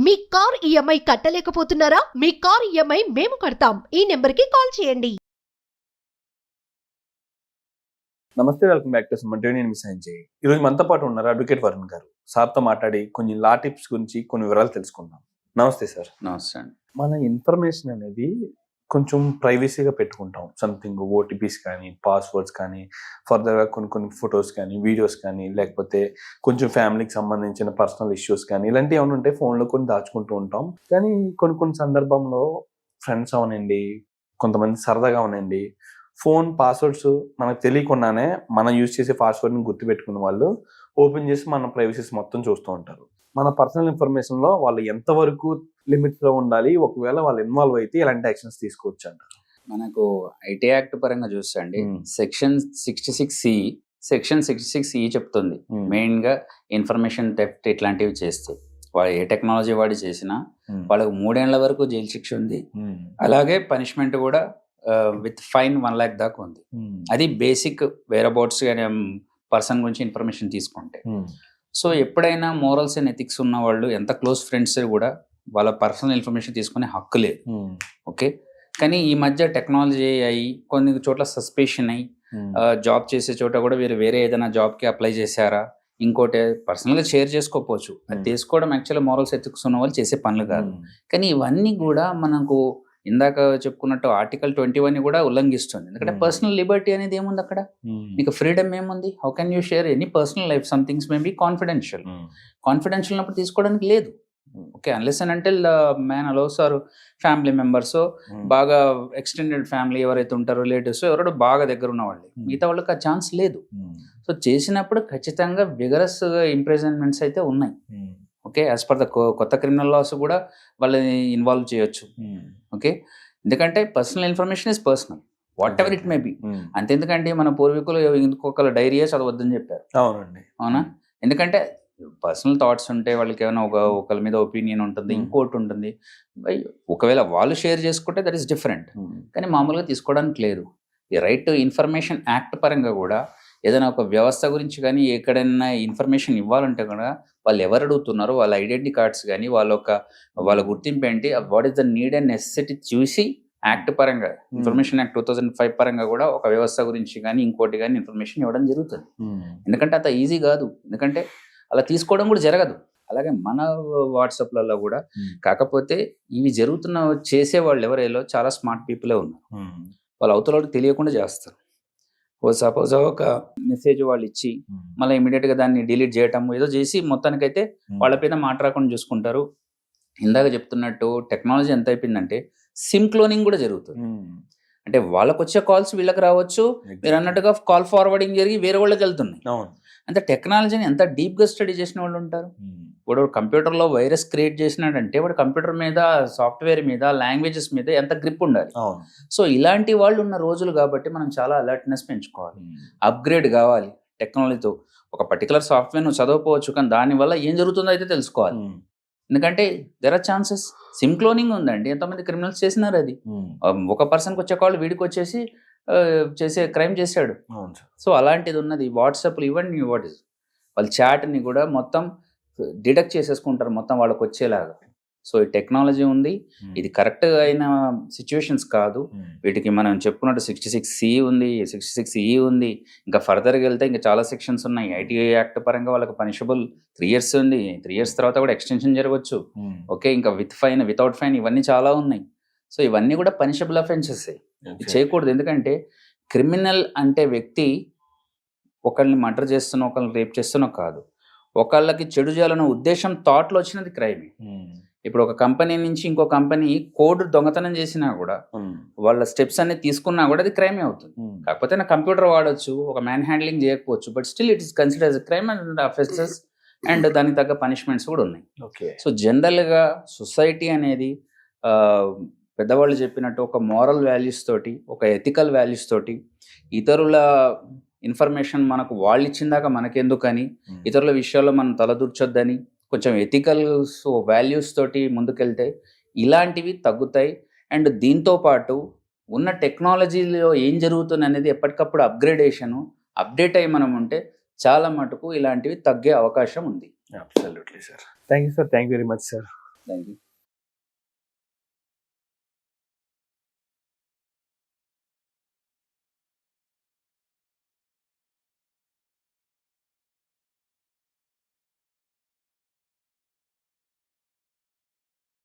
మీ car EMI కట్టలేకపోతున్నారా? మీ car EMI మేము కడతాం. ఈ నెంబర్కి కాల్ చేయండి. నమస్తే వెల్కమ్ బ్యాక్ టు సుమన్ నేను మీ సంజయ్. ఈ రోజు మనతో పాటు ఉన్నారు అడ్వకేట్ వరుణ్ గారు. సార్తో మాట్లాడి కొన్ని లా టిప్స్ గురించి కొన్ని వివరాలు తెలుసుకుందాం. నమస్తే సార్. నమస్తే అండి. మన ఇన్ఫర్మేషన్ అనేది కొంచెం ప్రైవసీగా పెట్టుకుంటాం. సంథింగ్ ఓటీపీస్ కానీ పాస్వర్డ్స్ కానీ ఫర్దర్గా కొన్ని కొన్ని ఫొటోస్ కానీ వీడియోస్ కానీ లేకపోతే కొంచెం ఫ్యామిలీకి సంబంధించిన పర్సనల్ ఇష్యూస్ కానీ ఇలాంటివి ఏమైనా ఉంటే ఫోన్లో కొన్ని దాచుకుంటూ ఉంటాం. కానీ కొన్ని కొన్ని సందర్భంలో ఫ్రెండ్స్ అవనండి కొంతమంది సరదాగా అవనండి. ఫోన్ పాస్వర్డ్స్ మనకు తెలియకుండానే మనం యూజ్ చేసే పాస్వర్డ్ని గుర్తుపెట్టుకున్న వాళ్ళు ఓపెన్ చేసి మన ప్రైవసీస్ మొత్తం చూస్తూ ఉంటారు. మన పర్సనల్ ఇన్ఫర్మేషన్లో వాళ్ళు ఎంతవరకు లిమిట్స్లో ఉండాలి ఒకవేళ వాళ్ళు ఇన్వాల్వ్ అయితే ఇలాంటి యాక్షన్స్ తీసుకోవచ్చు అంటారు? మనకు ఐటీ యాక్ట్ పరంగా Hmm. Section sixty six C section sixty six E చెప్తుంది. మెయిన్గా ఇన్ఫర్మేషన్ థెఫ్ట్ ఇట్లాంటివి చేస్తే. వాళ్ళు ఏ టెక్నాలజీ వాడి చేసినా వాళ్ళకు మూడేళ్ళ వరకు జైలు శిక్ష ఉంది. అలాగే పనిష్మెంట్ కూడా విత్ ఫైన్ వన్ ల్యాక్ దాకా ఉంది. అది బేసిక్ వేర్ అబౌట్స్ పర్సన్ గురించి ఇన్ఫర్మేషన్ తీసుకుంటే. సో ఎప్పుడైనా మోరల్స్ అండ్ ఎథిక్స్ ఉన్న వాళ్ళు ఎంత క్లోజ్ ఫ్రెండ్స్ కూడా వాళ్ళ పర్సనల్ ఇన్ఫర్మేషన్ తీసుకునే హక్కు లేదు. ఓకే? కానీ ఈ మధ్య టెక్నాలజీ అయ్యి కొన్ని చోట్ల సస్పెషన్ అయ్యి జాబ్ చేసే చోట కూడా వీరు వేరే ఏదైనా జాబ్కి అప్లై చేశారా? ఇంకోటి పర్సనల్గా షేర్ చేసుకోకపోవచ్చు. అది Hmm. తీసుకోవడం యాక్చువల్గా మోరల్స్ ఎథిక్స్ ఉన్న వాళ్ళు చేసే పనులు కాదు. కానీ ఇవన్నీ కూడా మనకు ఇందాక చెప్పుకున్నట్టు ఆర్టికల్ ట్వంటీ వన్ కూడా ఉల్లంఘిస్తుంది. ఎందుకంటే Hmm. పర్సనల్ లిబర్టీ అనేది ఏముంది అక్కడ? మీకు ఫ్రీడమ్ ఏముంది? How can you share any personal life somethings maybe confidential confidential ఉన్నప్పుడు తీసుకోవడానికి లేదు. ఓకే అన్లెస్ అండ్ అంటే man allows or family members బాగా ఎక్స్టెండెడ్ ఫ్యామిలీ ఎవరైతే ఉంటారో రిలేటివ్స్ ఎవరో బాగా దగ్గర ఉన్న వాళ్ళు. Hmm. మిగతా వాళ్ళకి ఆ ఛాన్స్ లేదు. సో చేసినప్పుడు ఖచ్చితంగా విగరస్ ఇంప్రెజన్మెంట్స్ అయితే ఉన్నాయి. ఓకే యాజ్ పర్ ద కొత్త క్రిమినల్ లాస్ కూడా వాళ్ళని ఇన్వాల్వ్ చేయొచ్చు. ఓకే? ఎందుకంటే personal information is personal whatever it may be అంతెందుకంటే మన పూర్వీకులు ఇంకొకరు డైరీయే చదవద్దని చెప్పారు. అవునండి. అవునా? ఎందుకంటే పర్సనల్ థాట్స్ ఉంటే వాళ్ళకి ఏమైనా ఒక ఒకరి మీద ఒపీనియన్ ఉంటుంది Hmm. ఇంకోటి ఉంటుంది. ఒకవేళ వాళ్ళు షేర్ చేసుకుంటే దట్ ఈస్ డిఫరెంట్ కానీ మామూలుగా తీసుకోవడానికి లేదు. ఈ రైట్ టు ఇన్ఫర్మేషన్ యాక్ట్ పరంగా కూడా ఏదైనా ఒక వ్యవస్థ గురించి కానీ ఎక్కడైనా ఇన్ఫర్మేషన్ ఇవ్వాలంటే కూడా వాళ్ళు ఎవరు అడుగుతున్నారో వాళ్ళ ఐడెంటిటీ కార్డ్స్ కానీ వాళ్ళ ఒక వాళ్ళ గుర్తింపు ఏంటి what is the need and necessity చూసి యాక్ట్ పరంగా information act two thousand five పరంగా కూడా ఒక వ్యవస్థ గురించి కానీ ఇంకోటి కానీ ఇన్ఫర్మేషన్ ఇవ్వడం జరుగుతుంది. ఎందుకంటే అంత ఈజీ కాదు. ఎందుకంటే అలా తీసుకోవడం కూడా జరగదు. అలాగే మన వాట్సాప్లలో కూడా కాకపోతే ఇవి జరుగుతున్న చేసే వాళ్ళు ఎవరైలో చాలా స్మార్ట్ పీపులే ఉన్నారు. వాళ్ళు అవతల తెలియకుండా చేస్తారు. ఓ సపోజ్ ఒక మెసేజ్ వాళ్ళు ఇచ్చి మళ్ళీ ఇమీడియట్గా దాన్ని డిలీట్ చేయటం ఏదో చేసి మొత్తానికైతే వాళ్ళ పైన మాట్లాడకుండా చూసుకుంటారు. ఇందాక చెప్తున్నట్టు టెక్నాలజీ ఎంత అయిపోయిందంటే సిమ్ క్లోనింగ్ కూడా జరుగుతుంది. అంటే వాళ్ళకి వచ్చే కాల్స్ వీళ్ళకి రావచ్చు. మీరు అన్నట్టుగా కాల్ ఫార్వర్డింగ్ జరిగి వేరే వాళ్ళకి వెళ్తున్నాయి. అంటే టెక్నాలజీని ఎంత డీప్గా స్టడీ చేసిన వాళ్ళు ఉంటారు? ఇప్పుడు కంప్యూటర్లో వైరస్ క్రియేట్ చేసినాడంటే వాడు కంప్యూటర్ మీద సాఫ్ట్వేర్ మీద లాంగ్వేజెస్ మీద ఎంత గ్రిప్ ఉండాలి. సో ఇలాంటి వాళ్ళు ఉన్న రోజులు కాబట్టి మనం చాలా అలర్ట్నెస్ పెంచుకోవాలి. అప్గ్రేడ్ కావాలి టెక్నాలజీతో ఒక పర్టికులర్ సాఫ్ట్వేర్ నువ్వు చదవకపోవచ్చు కానీ దానివల్ల ఏం జరుగుతుందో అయితే తెలుసుకోవాలి. ఎందుకంటే there are chances SIM cloning ఉందండి. ఎంతమంది క్రిమినల్స్ చేసినారు అది. ఆ, ఒక పర్సన్కి వచ్చే కాల్ వీడికి వచ్చేసి ఆ, చేసే క్రైమ్ చేశాడు. సో అలాంటిది ఉన్నది. వాట్సాప్లు ఇవ్వండి వాట్ ఇస్ వాళ్ళ చాట్ని కూడా మొత్తం డిడక్ట్ చేసేసుకుంటారు మొత్తం వాళ్ళకి వచ్చేలాగా. సో ఈ టెక్నాలజీ ఉంది. ఇది కరెక్ట్ అయిన సిచ్యువేషన్స్ కాదు. వీటికి మనం చెప్పుకున్నట్టు సిక్స్టీ సిక్స్ సి ఉంది సిక్స్టీ సిక్స్ ఈ ఉంది. ఇంకా ఫర్దర్గా వెళ్తే ఇంకా చాలా సెక్షన్స్ ఉన్నాయి. ఐటీఐ యాక్ట్ పరంగా వాళ్ళకి పనిషబుల్ త్రీ ఇయర్స్ ఉంది. త్రీ ఇయర్స్ తర్వాత కూడా ఎక్స్టెన్షన్ జరగవచ్చు. ఓకే ఇంకా విత్ ఫైన్ వితౌట్ ఫైన్ ఇవన్నీ చాలా ఉన్నాయి. సో ఇవన్నీ కూడా పనిషబుల్ అఫెన్సెస్ చేయకూడదు. ఎందుకంటే క్రిమినల్ అంటే వ్యక్తి ఒకళ్ళని మర్డర్ చేస్తున్న ఒకళ్ళని రేప్ చేస్తున్న కాదు. ఒకళ్ళకి చెడు చేయాలన్న ఉద్దేశం థాట్లో వచ్చినది క్రైమ్. ఇప్పుడు ఒక కంపెనీ నుంచి ఇంకో కంపెనీ కోడ్ దొంగతనం చేసినా కూడా వాళ్ళ స్టెప్స్ అన్ని తీసుకున్నా కూడా అది క్రైమే అవుతుంది. కాకపోతే నా కంప్యూటర్ వాడొచ్చు ఒక మ్యాన్ హ్యాండ్లింగ్ చేయకపోవచ్చు but still it is consider as crime and offences and దానికి తగ్గ పనిష్మెంట్స్ కూడా ఉన్నాయి. ఓకే. సో జనరల్గా సొసైటీ అనేది పెద్దవాళ్ళు చెప్పినట్టు ఒక మోరల్ వాల్యూస్ తోటి ఒక ఎథికల్ వాల్యూస్ తోటి ఇతరుల ఇన్ఫర్మేషన్ మనకు వాళ్ళు ఇచ్చిందాక మనకెందుకని ఇతరుల విషయాల్లో మనం తలదూర్చొద్దని కొంచెం ఎథికల్ వాల్యూస్ తోటి ముందుకెళ్తే ఇలాంటివి తగ్గుతాయి. అండ్ దీంతో పాటు ఉన్న టెక్నాలజీలో ఏం జరుగుతుంది అనేది ఎప్పటికప్పుడు అప్గ్రేడేషను అప్డేట్ అయ్యి మనం ఉంటే చాలా మటుకు ఇలాంటివి తగ్గే అవకాశం ఉంది. Absolutely sir thank you sir thank you very much sir thank you